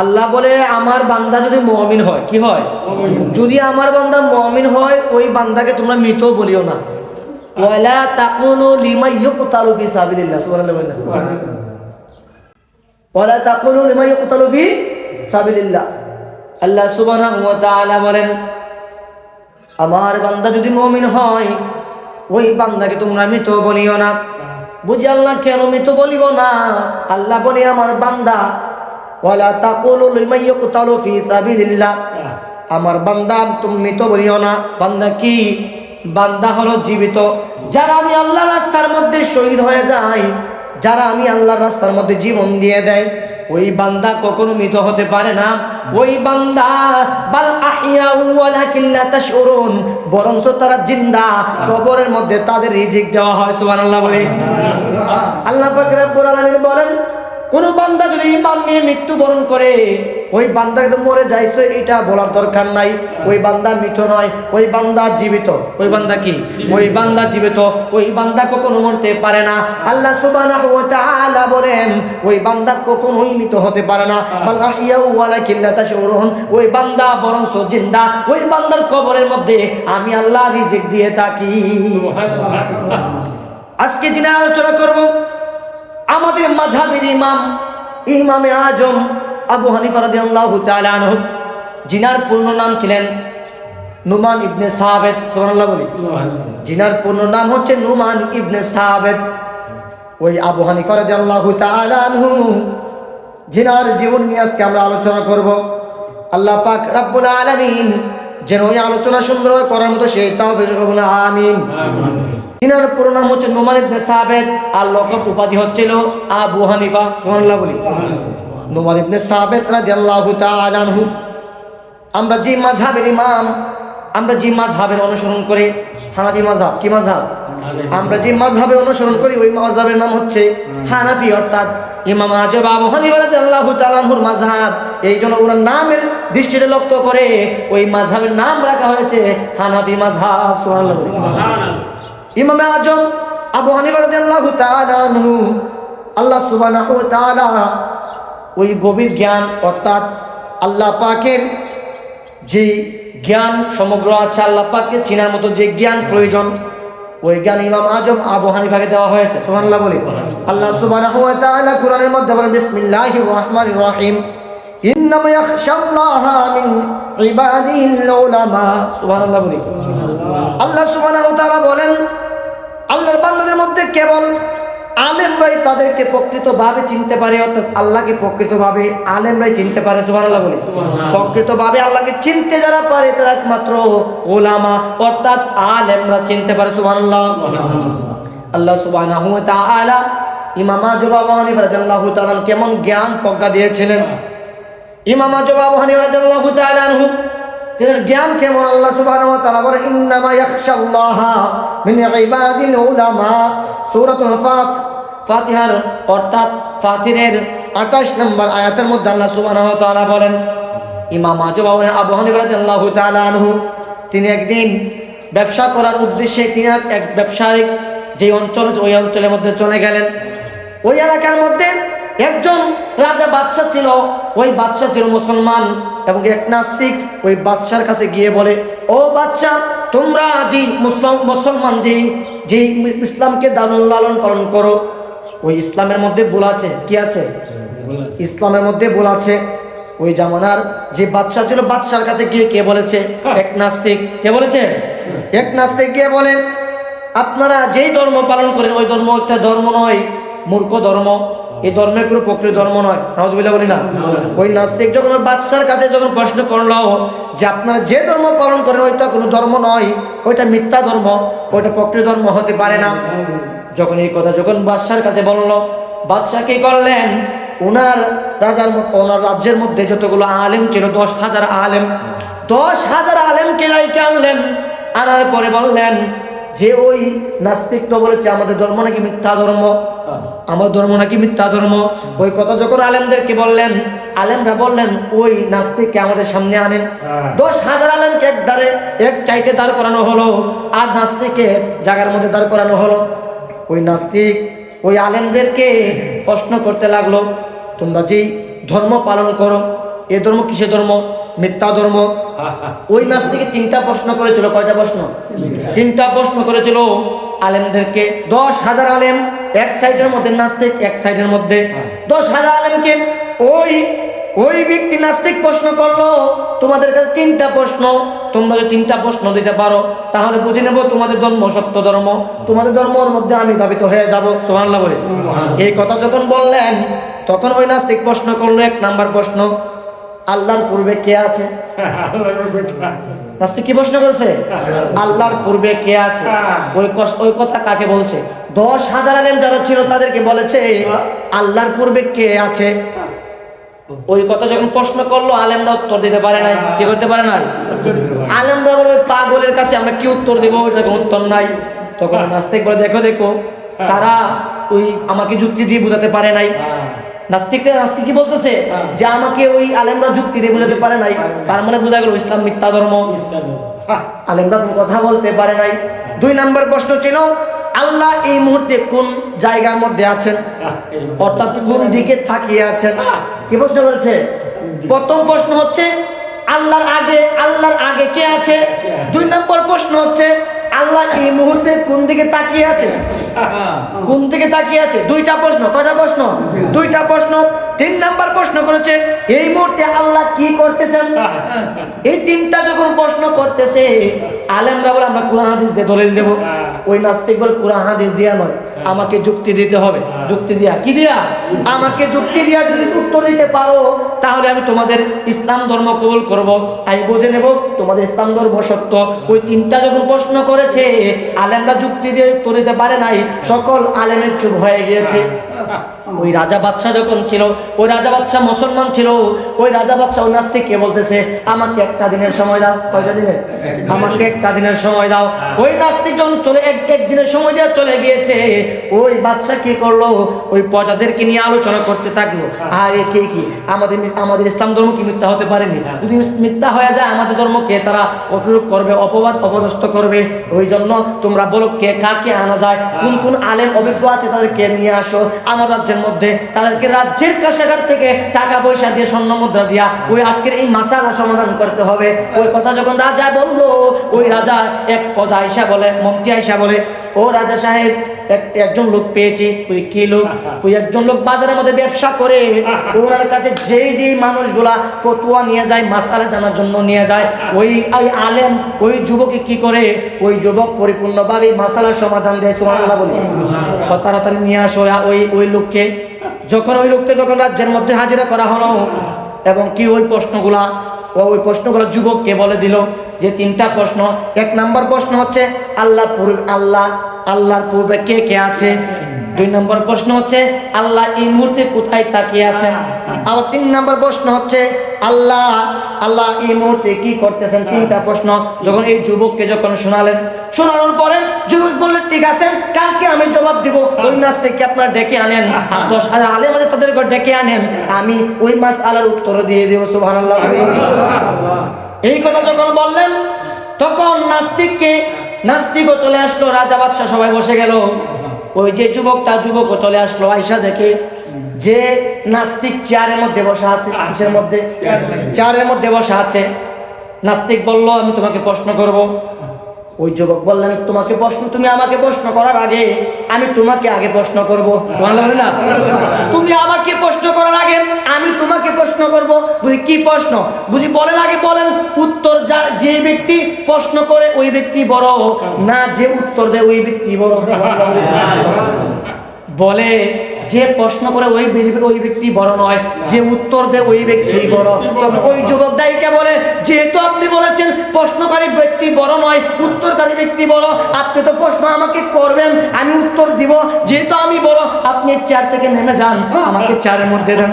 আল্লাহ বলে আমার বান্দা যদি মমিন হয় কি হয়? যদি আমার বান্দা মমিন হয় ওই বান্দাকে তোমরা মৃত বলিও না। ওয়ালা তাকুলু লিমা ইউকতালু ফি সাবিলিল্লাহ। সুবহানাল্লাহ ওয়ালা তাকুলু লিমা ইউকতালু ফি সাবিলিল্লাহ। আল্লাহ সুবহানাহু ওয়া তাআলা বলেন আমার বান্দা যদি মমিন হয় ওই বান্দাকে তোমরা মৃত বলিও না। বুঝি আল্লাহ কেন মৃত বলিব না? আল্লাহ বলে আমার বান্দা ওয়ালা তাকুলু লিমান ইয়ুকতালু ফি সাবিলিল্লাহ। আমার বান্দা, তুমি মৃত বলিও না। বান্দা কি? বান্দা হলো জীবিত। যারা আমি আল্লাহ রাস্তার মধ্যে শহীদ হয়ে যায় যারা আমি আল্লাহর রাস্তার মধ্যে জীবন দিয়ে দেয়, ওই বান্দা কখনো মৃত হতে পারে না। ওই বান্দা, বাল তাশউরুন, বরঞ্চ তারা জিন্দা। কবরের মধ্যে তাদের রিজিক দেওয়া হয়, সুবহানাল্লাহ বলে। আল্লাহ পাক রব্বুল আলামিন বলেন কোন বান্দা যদি ইমান নিয়ে মৃত্যুবরণ করে ওই বান্দা কিন্তু মরে যাইছে এটা বলার দরকার নাই। ওই বান্দা মৃত নয় ওই বান্দা জীবিত। ওই বান্দা কি? ওই বান্দা জীবিত ওই বান্দা কখনো মরতে পারে না। আল্লাহ সুবহানাহু ওয়া তাআলা বলেন ওই বান্দা কখনোই মৃত হতে পারে না। বাল আহইয়াউ ওয়ালাকিন লা তাশউরুন। ওই বান্দা বরং জিন্দা। ওই বান্দার কবরের মধ্যে আমি আল্লাহ রিজিক দিয়ে থাকি। আজকে যিনি আলোচনা করব আমাদের মাঝাবের ইমাম ইমামে আজম আবু হানিফা রাদিয়াল্লাহু তাআলা আনহু জিনার পূর্ণ নাম ছিলেন নুমান ইবনে সাহাবেদ সুবহানাল্লাহ বলি। জিনার পূর্ণ নাম হচ্ছে নুমান ইবনে সাহাবেদ ওই আবু হানিফা রাদিয়াল্লাহু তাআলা আনহু জিনার জীবন নিয়ে আজকে আমরা আলোচনা করব। আল্লাহ পাক রাব্বুল আলামিন যেন ওই আলোচনা সুন্দরভাবে করার মতো সেই তাও আমিন। তিনার পুরো নাম হচ্ছে নোমান ইবনে সাবেদ আর লকব উপাধি হচ্ছিল আবু হানিফা, সুবহানাল্লাহ বলি। নোমান ইবনে সাবেদ রাদিয়াল্লাহু তাআলা আনহু। আমরা যে মাযহাবের ইমাম, আমরা যে মাযহাবের অনুসরণ করি, হানাফি মাযহাব, কি মাযহাব? আমরা যে মাযহাবে অনুসরণ করি, ওই মাযহাবের নাম হচ্ছে হানাফি, অর্থাৎ ইমাম আজব আবু হানিফা রাদিয়াল্লাহু তাআলা আনহুর মাযহাব। এই জন্য ওনার নামের দৃষ্টিতে লক্ষ্য করে ওই মাযহাবের নাম রাখা হয়েছে হানাফি মাযহাব সুবহানাল্লাহ বলি। ইমাম আজম আবু হানিফা রাদিয়াল্লাহু তাআলা আনহু আল্লাহ সুবহানাহু ওয়া তাআলা ওই গভীর জ্ঞান অর্থাৎ আল্লাহ পাকের যে জ্ঞান সমগ্র আছে আল্লাহ পাককে চেনার মতো যে জ্ঞান প্রয়োজন ওই জ্ঞান ইমাম আজম আবু হানিফাকে দেওয়া হয়েছে সুবহানাল্লাহ বলি। আল্লাহ সুবহানাহু ওয়া তাআলা কোরআনের মধ্যে বলেন বিসমিল্লাহির রহমানির রহিম। ইন্নামা ইয়াখশাল্লাহা মিন ইবাদিহিল উলামা। সুবহানাল্লাহ বলি। আল্লাহ সুবহানাহু ওয়া তাআলা বলেন আল্লাহর বান্দাদের মধ্যে কেবল আলেমরাই তাদেরকে প্রকৃতভাবে চিনতে পারে অর্থাৎ আল্লাহকে প্রকৃতভাবে আলেমরাই চিনতে পারে সুবহানাল্লাহ বলে। প্রকৃতভাবে আল্লাহকে চিনতে যারা পারে তারা একমাত্র ওলামা অর্থাৎ আলেমরা চিনতে পারে সুবহানাল্লাহ। আল্লাহ সুবহানাহু ওয়া তাআলা ইমাম আজব আবু রাদিয়াল্লাহু তাআলা কেমন জ্ঞান প্রজ্ঞা দিয়েছিলেন। জ্ঞান কেমন? আল্লাহ সুবহানাহু ওয়া ফাতিহার অর্থাৎ ফাতিরের 28 নম্বর আয়াতের মধ্যে আল্লাহ সুবহানাহু বলেন, ইমাম আনহু, তিনি একদিন ব্যবসা করার উদ্দেশ্যে তিনি এক ব্যবসায়িক যে অঞ্চল, ওই অঞ্চলের মধ্যে চলে গেলেন। ওই এলাকার মধ্যে একজন রাজা বাদশাহ ছিল, ওই বাদশাহ ছিল মুসলমান এবং এক নাস্তিক, ওই বাদশার কাছে গিয়ে বলে, ও বাদশাহ, তোমরা যে মুসলিম মুসলমান যে যে ইসলামকে দারুণ লালন পালন করো, ওই ইসলামের মধ্যে ভুল আছে, কি আছে? ইসলামের মধ্যে ভুল আছে। ওই জামানার যে বাদশাহ ছিল, বাদশার কাছে গিয়ে কে বলেছে? এক নাস্তিক। কে বলেছে? এক নাস্তিক গিয়ে বলেন আপনারা যেই ধর্ম পালন করেন, ওই ধর্ম একটা ধর্ম নয়, মূর্খ ধর্ম। এই ধর্মের কোনো প্রকৃত ধর্ম নয়। নজবিল্লা বলি না? ওই নাস্তিক যখন বাদশার কাছে যখন প্রশ্ন করল যে আপনারা যে ধর্ম পালন করেন, ওইটা কোনো ধর্ম নয়, ওইটা মিথ্যা ধর্ম, ওইটা প্রকৃত ধর্ম হতে পারে না। যখন এই কথা যখন বাদশার কাছে বলল, বাদশাহ কি করলেন? ওনার রাজার ওনার রাজ্যের মধ্যে যতগুলো আলেম ছিল, দশ হাজার আলেম। দশ হাজার আলেমকে রাইকে আনলেন। আনার পরে বললেন যে ওই নাস্তিক তো বলেছে আমাদের ধর্ম নাকি মিথ্যা ধর্ম? আমার ধর্ম নাকি মিথ্যা ধর্ম? ওই কথা যখন আলেমদেরকে বললেন আলেমরা বললেন ওই নাস্তিককে আমাদের সামনে আনেন। দশ হাজার আলেমকে এক ধারে এক চাইতে দাঁড় করানো হলো আর নাস্তিকে জায়গার মধ্যে দাঁড় করানো হলো। ওই নাস্তিক ওই আলেমদেরকে প্রশ্ন করতে লাগল তোমরা যেই ধর্ম পালন করো এ ধর্ম কিসের ধর্ম? মিথ্যা ধর্ম। ওই নাস্তিকে তিনটা প্রশ্ন করেছিল কয়টা প্রশ্ন? তিনটা। প্রশ্ন করেছিল আলেমদেরকে। দশ হাজার আলেম এক সাইডের মধ্যে নাস্তিক এক সাইডের মধ্যে। দশ হাজার আলেমকে ওই ওই ব্যক্তি নাস্তিক প্রশ্ন করল তোমাদের কাছে তিনটা প্রশ্ন। তোমরা যদি তিনটা প্রশ্ন দিতে পারো তাহলে বুঝে নেব তোমাদের ধর্ম সত্য ধর্ম। তোমাদের ধর্মের মধ্যে আমি ধাবিত হয়ে যাব। সোহান্লা বলে। এই কথা যখন বললেন তখন ওই নাস্তিক প্রশ্ন করল এক নাম্বার প্রশ্ন। আল্লাহর পূর্বে কে আছে? কি প্রশ্ন করেছে? আল্লাহর পূর্বে কে আছে? ওই ওই কথা কাকে বলছে? দশ হাজার আলেম যারা ছিল তাদেরকে বলেছে আল্লাহর পূর্বে কে আছে? ওই কথা যখন প্রশ্ন করল আলেমরা উত্তর দিতে পারে নাই। কি করতে পারে নাই? আলেমরা বলে পাগলের কাছে আমরা কি উত্তর দেবো? ওইটা উত্তর নাই। তখন নাস্তিক বলে দেখো দেখো তারা ওই আমাকে যুক্তি দিয়ে বোঝাতে পারে নাই। নাস্তিক নাস্তিক কি বলতেছে যে আমাকে ওই আলেমরা যুক্তি দিয়ে বোঝাতে পারে নাই। তার মানে বোঝা গেল ইসলাম মিথ্যা ধর্ম। আলেমরা কোনো কথা বলতে পারে নাই। দুই নাম্বার প্রশ্ন ছিল আল্লাহ এই মুহূর্তে কোন জায়গার মধ্যে আছেন? অর্থাৎ কোন দিকে তাকিয়ে আছেন? কি প্রশ্ন করেছে? প্রথম প্রশ্ন হচ্ছে আল্লাহর আগে আল্লাহর আগে কে আছে? দুই নম্বর প্রশ্ন হচ্ছে আল্লাহ এই মুহূর্তে কোন দিকে তাকিয়ে আছে? কোন দিকে তাকিয়ে আছে? দুইটা প্রশ্ন কয়টা প্রশ্ন? দুইটা প্রশ্ন তিন নাম্বার প্রশ্ন করেছে এই মুহূর্তে আল্লাহ কি করতেছেন? এই তিনটা যখন প্রশ্ন করতেছে আলেমরা বলে আমরা কোরআন হাদিস দিয়ে দলিল দেব। ওই নাস্তিক বলে কোরআন হাদিস দিয়া নয় আমাকে যুক্তি দিতে হবে। যুক্তি দিয়া। কি দিয়া? আমাকে যুক্তি দিয়া যদি উত্তর দিতে পারো তাহলে আমি তোমাদের ইসলাম ধর্ম কবুল করব। আমি বুঝে নেব তোমাদের ইসলাম ধর্ম সত্য। ওই তিনটা যখন প্রশ্ন করেছে আলেমরা যুক্তি দিয়ে উত্তর দিতে পারে নাই। সকল আলেমের চুপ হয়ে গিয়েছে। ওই রাজা বাদশাহ যখন ছিল ওই রাজা বাদশাহ মুসলমান ছিল ওই রাজা বাদশাহ ওই নাস্তিককে বলতেছে? আমাকে একটা দিনের সময় দাও। কয়টা দিনের? আমাকে একটা দিনের সময় দাও। ওই নাস্তিক যখন চলে এক এক সময় দেওয়া চলে গিয়েছে। ওই বাদশাহ কি করল? ওই প্রজাদেরকে নিয়ে আলোচনা করতে থাকল। আর কে কি? আমাদের আমাদের ইসলাম ধর্ম কি মিথ্যা হতে পারেনি? যদি মিথ্যা হয়ে যায় আমাদের ধর্মকে তারা কঠোর করবে অপবাদ অপদস্থ করবে। ওই জন্য তোমরা বলো কে কাকে আনা যায় কোন কোন আলেম অভিজ্ঞ আছে তাদেরকে নিয়ে আসো। আমার রাজ্যের মধ্যে তাদেরকে রাজ্যের কাছাকার থেকে টাকা পয়সা দিয়ে স্বর্ণ মুদ্রা দিয়া ওই আজকের এই মাসালা সমাধান করতে হবে। ওই কথা যখন রাজা বলল ওই রাজা এক প্রজা আইসা বলে মন্ত্রী আইসা বলে ও রাজা সাহেব একজন লোক পেয়েছি ওই কি লোক? ওই একজন লোক বাজারের মধ্যে ব্যবসা করে। ওনার কাছে যেই যেই মানুষগুলা ফতুয়া নিয়ে যায় মাসালা জানার জন্য নিয়ে যায় ওই ওই আলেম ওই যুবকে কি করে? ওই যুবক পরিপূর্ণভাবে মাসালার সমাধান দেয় সুবহানাল্লাহ বলে। তাড়াতাড়ি নিয়ে আসো ওই ওই লোককে। যখন ওই লোককে যখন রাজ্যের মধ্যে হাজিরা করা হলো এবং কি ওই প্রশ্নগুলা ওই প্রশ্নগুলো যুবককে বলে দিল যে তিনটা প্রশ্ন, এক নাম্বার প্রশ্ন হচ্ছে, আল্লাহ আল্লাহ, আল্লাহর পূর্বে কে কে আছে? দুই নম্বর প্রশ্ন হচ্ছে, আল্লাহ এই মুহূর্তে কোথায় তাকিয়ে আছেন? আবার তিন নম্বর প্রশ্ন হচ্ছে, আল্লাহ আল্লাহ এই মুহূর্তে কি করতেছেন? তিনটা প্রশ্ন। যখন এই যুবককে যখন শোনালেন, শোনানোর পরে যুবক বললেন, ঠিক আছে কালকে আমি জবাব দিব। ওই নাচ থেকে আপনার ডেকে আনেন। দশ হাজার আলে মাঝে তাদেরকে ডেকে আনেন। আমি ওই মাস আলার উত্তর দিয়ে দিব সুভান এই কথা যখন বললেন তখন নাস্তিককে নাস্তিকও চলে আসলো রাজা বাদশাহ সবাই বসে গেল। ওই যে যুবকটা যুবকও চলে আসলো আয়সা দেখে যে নাস্তিক চেয়ারের মধ্যে বসা আছে কিসের মধ্যে। চেয়ারের মধ্যে বসা আছে। নাস্তিক বলল আমি তোমাকে প্রশ্ন করব ওই যুবক বললেন, তোমাকে প্রশ্ন, তুমি আমাকে প্রশ্ন করার আগে আমি তোমাকে আগে প্রশ্ন করব। না? তুমি আমাকে প্রশ্ন করার আগে আমি তোমাকে প্রশ্ন করব। বুঝি কি প্রশ্ন? বুঝি বলেন আগে বলেন, উত্তর যা, যে ব্যক্তি প্রশ্ন করে ওই ব্যক্তি বড়, না যে উত্তর দেয় ওই ব্যক্তি বড়। বলে যে প্রশ্ন করে ওই ওই ব্যক্তি বড় নয়, যে উত্তর দেয় ওই ব্যক্তি বড়। তখন ওই যুবক দায়ীকে বলে, যেহেতু আপনি বলেছেন প্রশ্নকারী ব্যক্তি বড় নয়, উত্তরকারী ব্যক্তি বড়, আপনি তো প্রশ্ন আমাকে করবেন, আমি উত্তর দিব। যেহেতু আমি বড়, আপনি চার থেকে নেমে যান। আমাকে চারের মধ্যে দেন